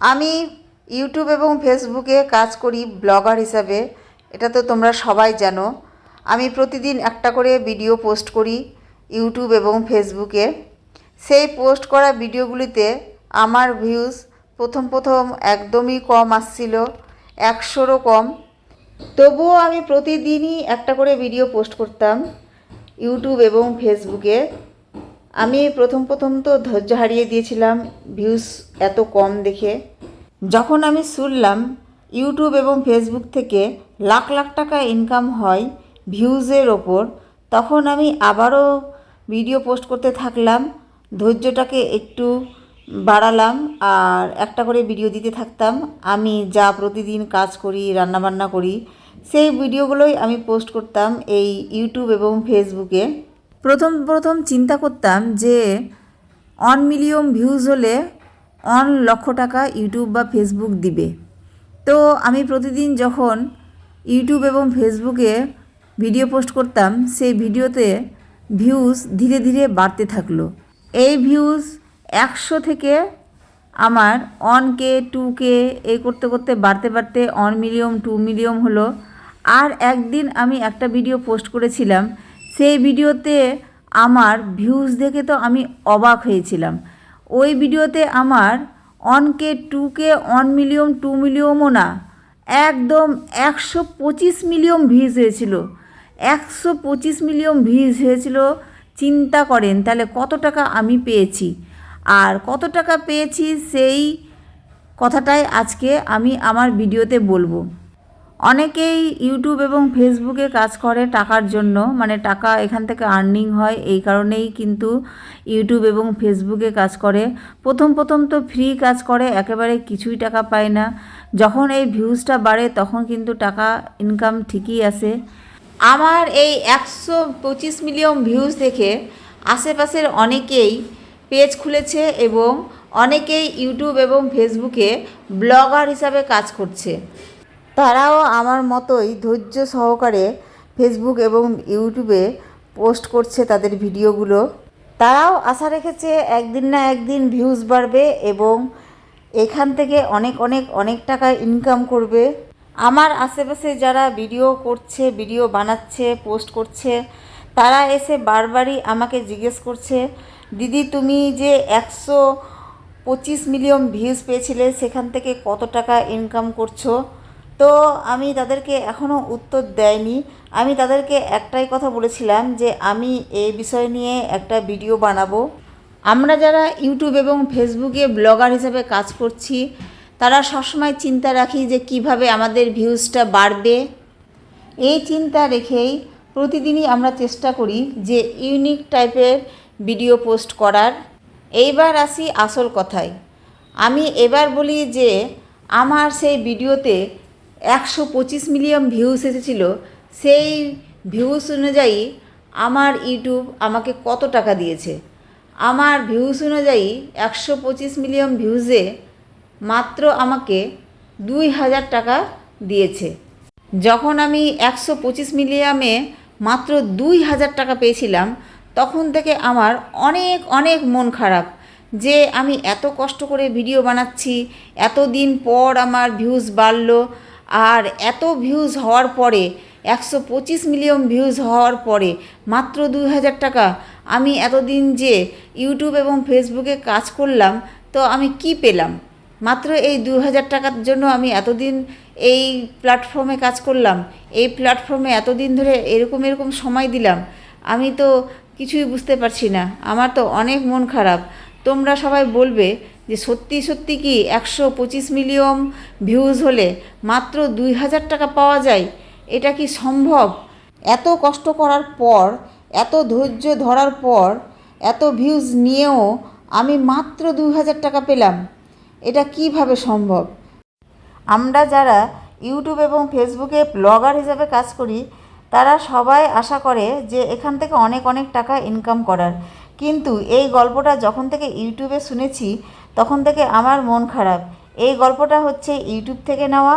আমি ইউটিউব এবং ফেসবুকে কাজ করি, ব্লগার হিসাবে। এটা তো তোমরা সবাই জানো। আমি প্রতিদিন একটা করে ভিডিও পোস্ট করি ইউটিউব এবং ফেসবুকে সেই পোস্ট করা ভিডিওগুলিতে আমার ভিউজ প্রথম প্রথম একদমই কম আসছিল, একশোরও কম। তবুও আমি প্রতিদিনই একটা করে ভিডিও পোস্ট করতাম ইউটিউব এবং ফেসবুকে আমি প্রথম প্রথম তো ধৈর্য হারিয়ে দিয়েছিলাম ভিউজ এত কম দেখে। যখন আমি শুনলাম ইউটিউব এবং ফেসবুক থেকে লাখ লাখ টাকা ইনকাম হয় ভিউজের ওপর, তখন আমি আবারও ভিডিও পোস্ট করতে থাকলাম, ধৈর্যটাকে একটু বাড়ালাম আর একটা করে ভিডিও দিতে থাকতাম। আমি যা প্রতিদিন কাজ করি, রান্নাবান্না করি, সেই ভিডিওগুলোই আমি পোস্ট করতাম এই ইউটিউব এবং ফেসবুকে প্রথম প্রথম চিন্তা করতাম যে অন মিলিয়ন ভিউজ হলে অন লক্ষ টাকা ইউটিউব বা ফেসবুক দিবে। তো আমি প্রতিদিন যখন ইউটিউব এবং ফেসবুকে ভিডিও পোস্ট করতাম, সেই ভিডিওতে ভিউজ ধীরে ধীরে বাড়তে থাকল। এই ভিউজ একশো থেকে আমার অন কে, টু কে এই করতে করতে বাড়তে বাড়তে অন মিলিয়ন, টু মিলিয়ন হলো। আর একদিন আমি একটা ভিডিও পোস্ট করেছিলাম সেই ভিডিওতে আমার ভিউজ দেখে তো আমি অবাক হয়েছিলাম। ওই ভিডিওতে আমার one K two K one million, two মিলিয়নও না, একদম একশো পঁচিশ মিলিয়ন ভিউজ হয়েছিল। একশো পঁচিশ মিলিয়ন ভিউজ হয়েছিল, চিন্তা করেন তাহলে কত টাকা আমি পেয়েছি? আর কত টাকা পেয়েছি সেই কথাটাই আজকে আমি আমার ভিডিওতে বলব। অনেকেই ইউটিউব এবং ফেসবুকে কাজ করে টাকার জন্য মানে টাকা এখান থেকে আর্নিং হয়, এই কারণেই কিন্তু ইউটিউব এবং ফেসবুকে কাজ করে। প্রথম প্রথম তো ফ্রি কাজ করে, একেবারে কিছুই টাকা পায় না। যখন এই ভিউজটা বাড়ে, তখন কিন্তু টাকা ইনকাম ঠিকই আসে। আমার এই একশো পঁচিশ মিলিয়ন ভিউজ দেখে আশেপাশের অনেকেই পেজ খুলেছে এবং অনেকেই ইউটিউব এবং ফেসবুকে ব্লগার হিসাবে কাজ করছে। তারাও আমার মতোই ধৈর্য সহকারে ফেসবুক এবং ইউটিউবে পোস্ট করছে তাদের ভিডিওগুলো। তারাও আশা রেখেছে একদিন না একদিন ভিউজ বাড়বে এবং এখান থেকে অনেক অনেক অনেক টাকা ইনকাম করবে। আমার আশেপাশে যারা ভিডিও করছে, ভিডিও বানাচ্ছে, পোস্ট করছে, তারা এসে বারবারই আমাকে জিজ্ঞেস করছে, দিদি, তুমি যে একশো পঁচিশ মিলিয়ন ভিউজ পেয়েছিলে, সেখান থেকে কত টাকা ইনকাম করছ? তো আমি তাদেরকে এখনও উত্তর দেয়নি। আমি তাদেরকে একটাই কথা বলেছিলাম যে আমি এই বিষয় নিয়ে একটা ভিডিও বানাবো। আমরা যারা ইউটিউব এবং ফেসবুকে ব্লগার হিসেবে কাজ করছি, তারা সবসময় চিন্তা রাখি যে কীভাবে আমাদের ভিউজটা বাড়বে। এই চিন্তা রেখেই প্রতিদিনই আমরা চেষ্টা করি যে ইউনিক টাইপের ভিডিও পোস্ট করার। এইবার আসি আসল কথায়। আমি এবার বলি যে আমার সেই ভিডিওতে একশো পঁচিশ মিলিয়ন ভিউস এসেছিল, সেই ভিউস অনুযায়ী আমার ইউটিউব আমাকে কত টাকা দিয়েছে? আমার ভিউস অনুযায়ী একশো পঁচিশ মিলিয়ন ভিউজে মাত্র আমাকে দুই হাজার টাকা দিয়েছে। যখন আমি একশো পঁচিশ মিলিয়ামে মাত্র দুই হাজার টাকা পেয়েছিলাম, তখন থেকে আমার অনেক অনেক মন খারাপ যে আমি এত কষ্ট করে ভিডিও বানাচ্ছি এত দিন পর আমার ভিউজ বাড়লো আর এত ভিউজ হওয়ার পরে, একশো পঁচিশ মিলিয়ন ভিউজ হওয়ার পরে, মাত্র দুই হাজার টাকা। আমি এতদিন যে ইউটিউব এবং ফেসবুকে কাজ করলাম, তো আমি কি পেলাম? মাত্র এই দু হাজার টাকার জন্য আমি এতদিন এই প্ল্যাটফর্মে কাজ করলাম, এই প্ল্যাটফর্মে এতদিন ধরে এরকম এরকম সময় দিলাম, আমি তো কিছুই বুঝতে পারছি না। আমার তো অনেক মন খারাপ। তোমরা সবাই বলবে যে সত্যি সত্যি কি একশো পঁচিশ মিলিয়ন ভিউজ হলে মাত্র দুই হাজার টাকা পাওয়া যায়? এটা কি সম্ভব? এত কষ্ট করার পর, এত ধৈর্য ধরার পর, এত ভিউজ নিয়েও আমি মাত্র দুই হাজার টাকা পেলাম। এটা কীভাবে সম্ভব? আমরা যারা ইউটিউব এবং ফেসবুকে ব্লগার হিসাবে কাজ করি, তারা সবাই আশা করে যে এখান থেকে অনেক অনেক টাকা ইনকাম করার। কিন্তু এই গল্পটা যখন থেকে ইউটিউবে শুনেছি তখন থেকে আমার মন খারাপ। এই গল্পটা হচ্ছে ইউটিউব থেকে নেওয়া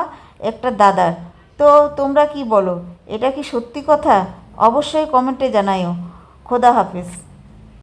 একটা দাদার। তো তোমরা কি বলো? এটা কি সত্যি কথা? অবশ্যই কমেন্টে জানাইও। খোদা হাফেজ।